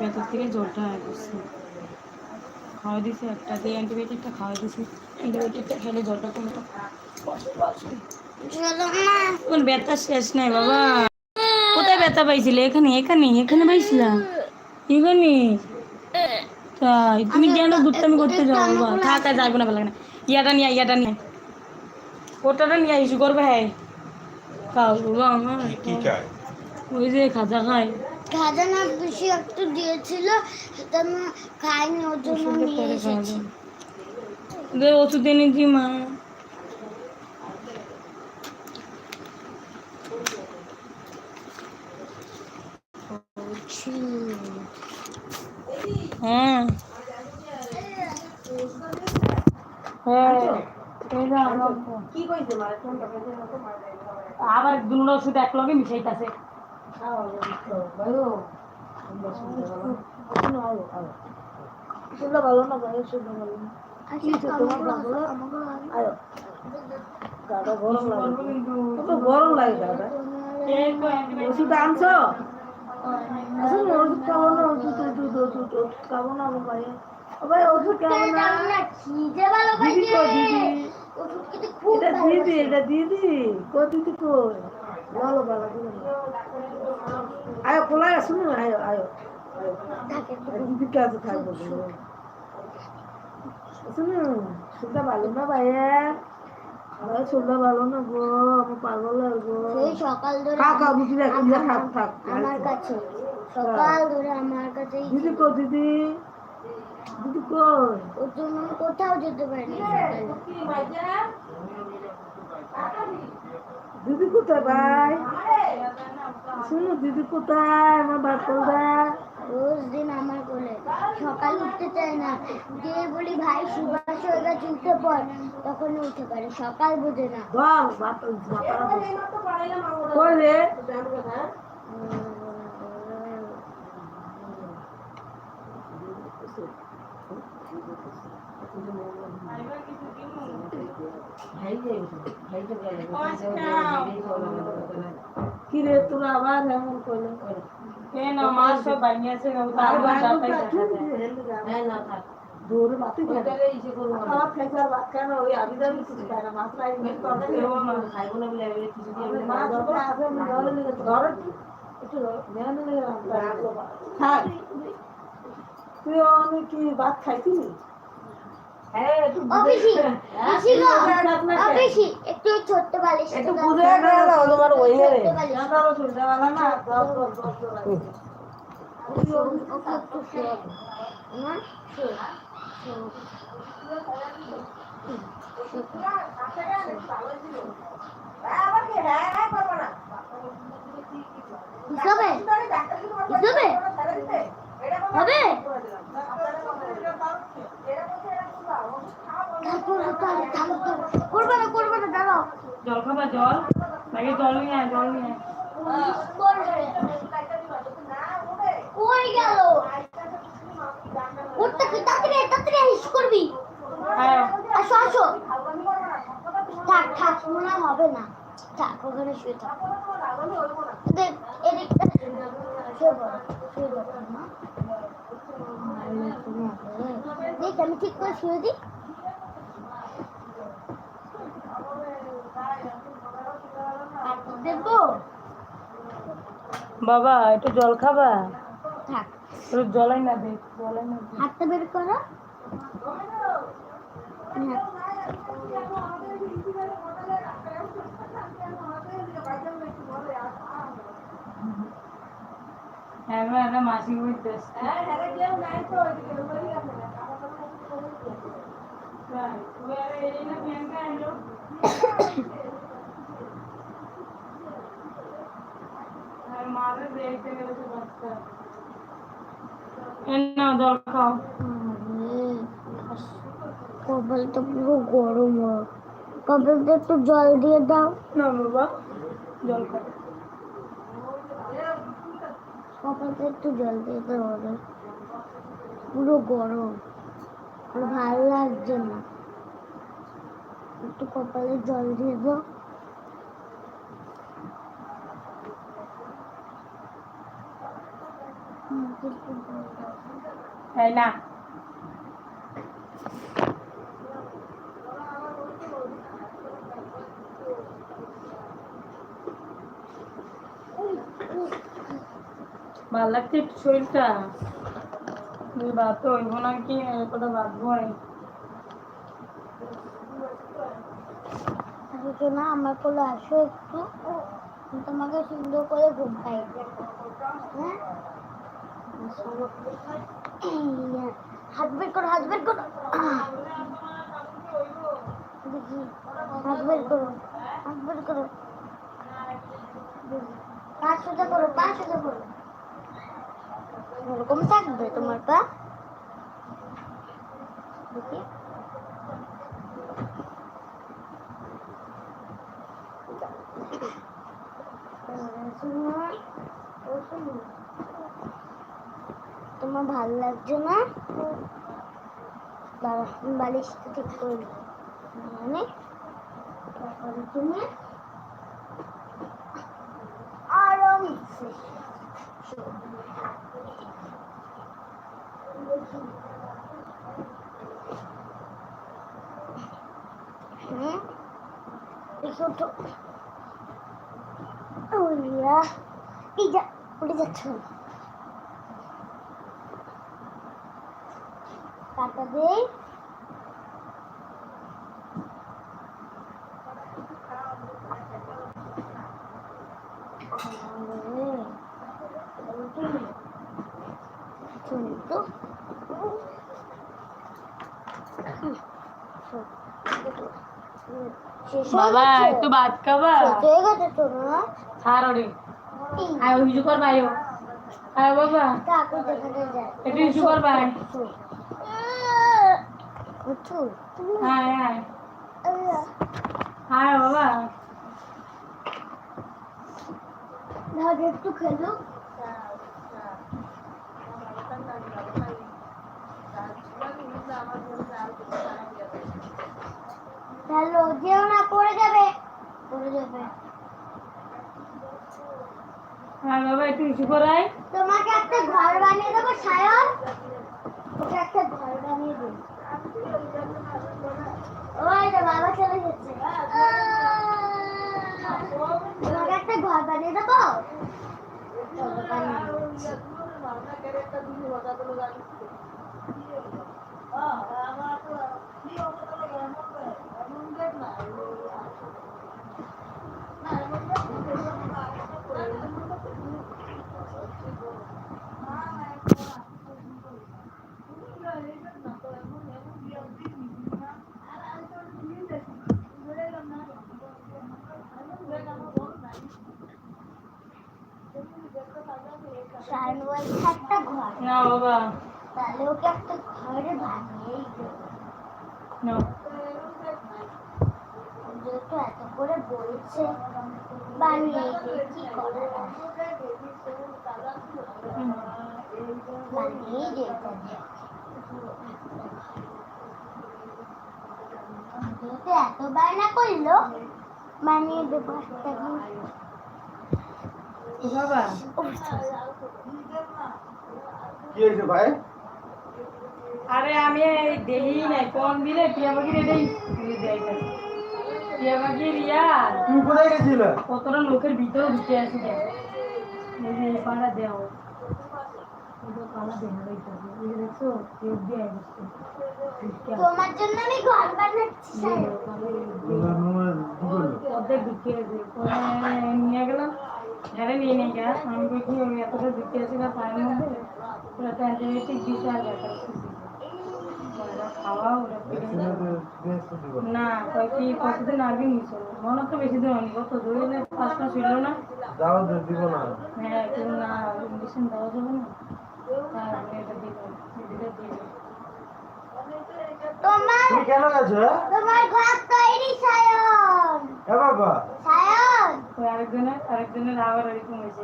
ভেতর থেকে জলটা আয় করছে খাওয়া দিছি একটা দিয়ে অ্যান্টিবায়োটিকটা খাওয়া দিছি অ্যান্টিবায়োটিকটা খেলে জলটা কমতো এখন ব্যথা শেষ নাই বাবা। কোথায় ব্যথা পাইছিলে? এখানে এখানে এখানে পাইছিলাম। এখানে। তাই তুমি কেন দুধটামি করতে যাও বাবা। থাক আর যাব না ভালো লাগে না। ইয়াটা নিয়ে ইয়াটা নিয়ে। ওটাটা নিয়ে আইসু করবে হ্যাঁ খাও বাবা আমার। ওই যে খাজা খায়। খাজা না বেশি একটু দিয়েছিল সেটা আমি খাইনি ওর জন্য নিয়ে এসেছি। দে ওষুধ এনেছি মা। হ্যাঁ। হ্যাঁ। আবার দুটো ওষুধ এক লগে মিশাইতাছে। আচ্ছা দাদা এটা দিদি কো দিদি আয়ো কোলায় শুনো আয়ো থাকব শুনতে ভালো না ভাইয়া শুনতে ভালো না গো আমার পাগল সকাল ধরে খা খা বুঝি রাখি থাক থাক আমার কাছে। সকাল ধরে আমার কাছে দিদি কো দিদি? দিদি কোথাও যেতে পারিনি দিদি কোথায় ভাই? শুনো দিদি কোথায়? আমার বাচ্চাটা রোজ দিন আমার কোলে। সকাল উঠতে চায় না। যে বলি ভাই সুভাষ হয়ে গেছে উঠে পড়। তখন উঠে পারে সকাল বোঝে না। বল বাচ্চা মাথাটা কি রে তোরা আবার এমন করলে কেন মাছ সব বাইনে আছে তার বাসাটাই দেখা যায় দৌড়ে বাতি আমার ফেসার ভাত কেন? ওই আবি যাবি কিছু খায় না মাছ লাই মেন তরকারি এরকম না। মাছ ওটা আছে আমি ধরে নিয়ে ধরে একটু। মেনে নিয়ে থাক। তুই আমি কি ভাত খাইছিলি হ্যাঁ একটু ছোট্ট বালিশ একটু বুঝে গেল তোমার ওই রে না হিসাবে হিসাবে হবে? তারপর তাহলে থামো থামো। করবে না করবে না দাঁড়াও। জল খাবা জল? নাকি জল নিয়ে আয় জল নিয়ে কই গেল? উঠতে কি তাড়াতাড়ি তাড়াতাড়ি হিস করবি? আসো আসো। থাক থাক মনে হবে না। থাক ওখানে শুয়ে থাক। দেখ এদিকটা শুয়ে পড়ো শুয়ে পড়ো মা দেখ আমি ঠিক করে শুয়ে দিই বাবা একটু জল খাবা? জলাই না দে জলাই না হাতটা বের করো। হ্যাঁ। হ্যাঁ একটা মাসি কপালটা পুরো গরম হয় কপালটা একটু জল দিয়ে দাও না বাবা জল খাও কপালটা একটু জল দিতে হবে। পুরো গরম। ভালো লাগছে না। একটু কপালে জল দিয়ে দাও। হ্যাঁ না? ভালো লাগছে শরীরটা? বাদ তো হইব কথা না আমার কোলে আসো একটু। তোমাকে সুন্দর করে হ্যাঁ? এই, হাত বের করো হাত করো। দেখি করো হাত বের করো। করো। এরকম থাকবে তোমার পা। তোমার ভালো লাগছে না? দাঁড়া বালিশটা ঠিক করে। মানে? তারপরে তুমি? আরামসে। শোও। দেখি। হুম দেখি ওঠো ওইয়া এই যা উঠে যাচ্ছ। কাটা দেই শুনি তো শেষ হয়ে বাবা একটু ভাত খাবা? হয়ে গেছে তো না ছাড়ো রে। আয় কর ভাই। আয় বাবা। কাকু যেখানে যায়। একটু হিজু কর ভাই। উঠু আয় আয়। আয় বাবা। একটু খেলো। হ্যালো যেও না পড়ে যাবে। পড়ে যাবে। আয় বাবা একটু হিজু করাই তোমাকে একটা ঘর বানিয়ে দেবো সায়ন। ওকে একটা ঘর বানিয়ে দেবো। ওই তো বাবা চলে যাচ্ছে তোমাকে একটা ঘর বানিয়ে দেবো। বানিয়ে দিচ্ছি। সায়ন বলছে একটা ঘর না বাবা। তাহলে ওকে একটা ঘরে বানিয়েই দেবো। না। যেহেতু এত করে বলছে বানিয়ে কি করার আছে? বানিয়েই দিই এত বায়না করল বানিয়ে দেবো একটা। বাবা। কি হয়েছে ভাই? আরে আমি এই দেখি নাই কোন দিলে টিয়া পাখির এটাই টিয়া পাখির ইয়ার তুমি কোথায় গেছিলে? কতটা লোকের ভিতরে ঢুকে দেখ। এই যে পাড়া দেও তোমার জন্য আমি ঘর বানাচ্ছি। অর্ধেক ঢুকে আছে পরে নিয়ে গেলাম। ঘরে নিয়ে নিয়ে গেলাম। আমি বলছি আমি এতটা ঢুকে আছি না পায়ের মধ্যে পুরো অ্যান্টিবায়োটিক দিতে আর ওরা না কয় কি কতদিন আগে নিছো মনে তো বেশি দিন হয়নি। কত হলে পাঁচ মাস হইল না? দাও দিব না। হ্যাঁ না ইঞ্জেকশন দেওয়া যাবে না। এটা দিলে দিল তোমার তুমি কেন গেছো হ্যাঁ? তোমার ঘর তৈরি সায়ন। এ বাবা সায়ন। ওই আরেকজনের আরেকজনের আবার এরকম হয়েছে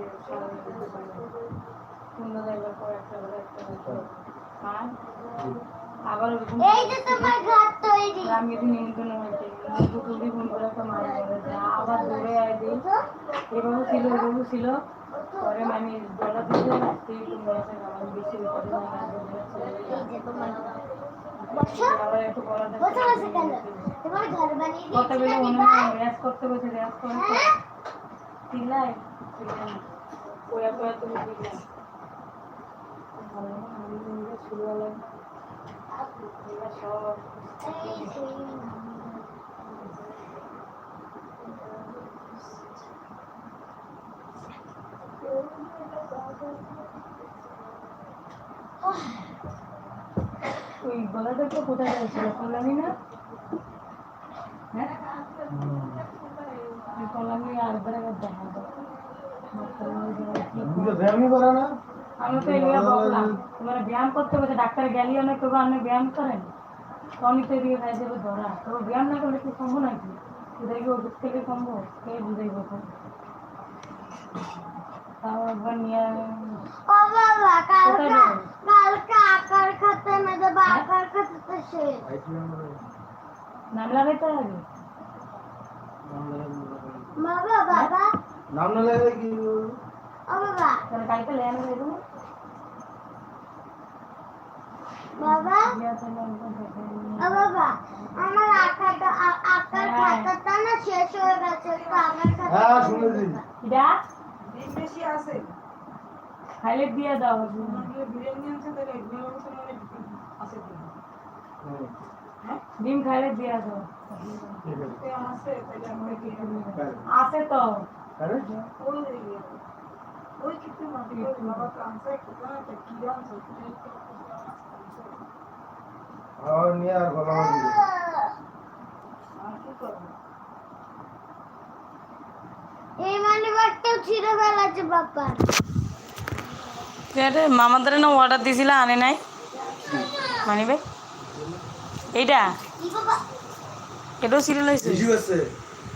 সুন্দর পর একটা একটা করে। আবার ওরকম এই যে তোমার ঘর তৈরি। আমি একটু নিমন্ত্রণ হয়েছে। ফোন করে একটা মারা আবার দৌড়ে আয় দিই এভাবে ছিল এভাবে ছিল। পরে আমি দিতে বেশি করে না এই যে তোমার বসো আবার একটু গলা বসে বসে কেন তোমার ঘর বানিয়ে কত দিয়েছি বেলা না দিবাই? হয় রেস করতে বসে রেস করে হ্যাঁ? চিল্লাই চিল্লাই ওয়া কোয়া তুমি চিল্লাই শুরু সব এই সেই। ওই গলাটা তো কোথায় যাচ্ছিল কল্যাণী না? হ্যাঁ? কল্যাণী আর একবার দেখা আমি তো এগুলো বললাম এবার ব্যায়াম করতে বসে ডাক্তার গেলি অনেক তবু আপনি ব্যায়াম করেন। টনিক তো দিয়ে খাই যাবে ধরা। তবে ব্যায়াম না করলে কি সম্ভব নাকি? গিয়ে ওষুধ থেকে সম্ভব? কে বুঝাইব এখন তাও একবার নিয়ে ও বাবা কালকে কোথায় যাবে? কালকে আকার খাতে না দেবো আকার খাতে তো শেষ নাম লাগাইতে হবে বাবা বাবা নাম না লাগে কি ও বাবা তাহলে কালকে লেন হয়ে যাব বাবা ও আমার আকারটা আ- আকার। খাতাটা না শেষ হয়ে গেছে তো আমার খাতা হ্যাঁ শুনেছি বেশি আছে খাইলে দিয়ে দাও বিরিয়ানি আনছে তাহলে এগুলো আছে ডিম খাইলে দিয়ে দাও ঠিক আছে। তে হ্যাঁ। আছে তো। এই মানি ছিঁড়ে ফেলেছে বাবা। রে মামাদের না অর্ডার দিছিল আনে নাই? মানিবে এইটা? এটাও সিরিয়াল হয়েছে